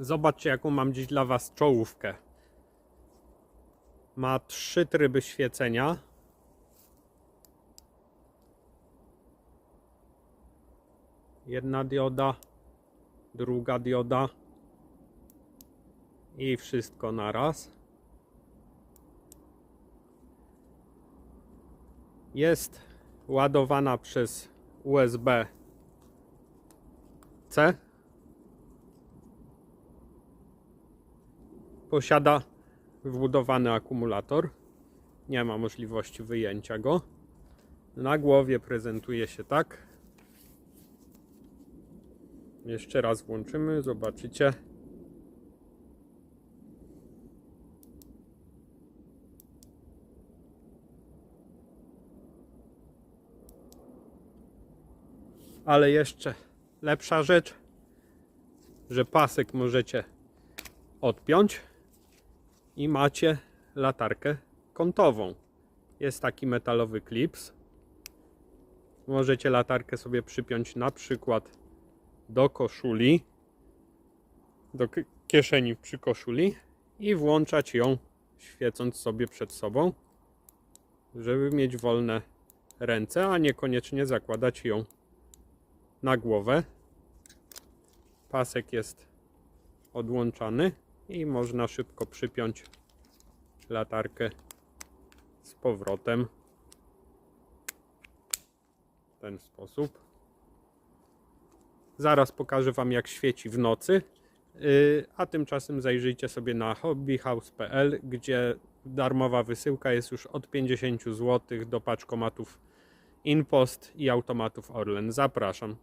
Zobaczcie, jaką mam dziś dla Was czołówkę. Ma trzy tryby świecenia. Jedna dioda, druga dioda i wszystko naraz. Jest ładowana przez USB Posiada wbudowany akumulator. Nie ma możliwości wyjęcia go. Na głowie prezentuje się tak. Jeszcze raz włączymy, zobaczycie. Ale jeszcze lepsza rzecz, że pasek możecie odpiąć i macie latarkę kątową. Jest taki metalowy klips. Możecie latarkę sobie przypiąć na przykład do koszuli, do kieszeni przy koszuli i włączać ją świecąc sobie przed sobą, żeby mieć wolne ręce, a niekoniecznie zakładać ją na głowę. Pasek jest odłączany i można szybko przypiąć latarkę z powrotem w ten sposób. Zaraz pokażę Wam jak świeci w nocy, Yy, a tymczasem zajrzyjcie sobie na hobbyhouse.pl, gdzie darmowa wysyłka jest już od 50 zł do paczkomatów InPost i automatów Orlen. Zapraszam.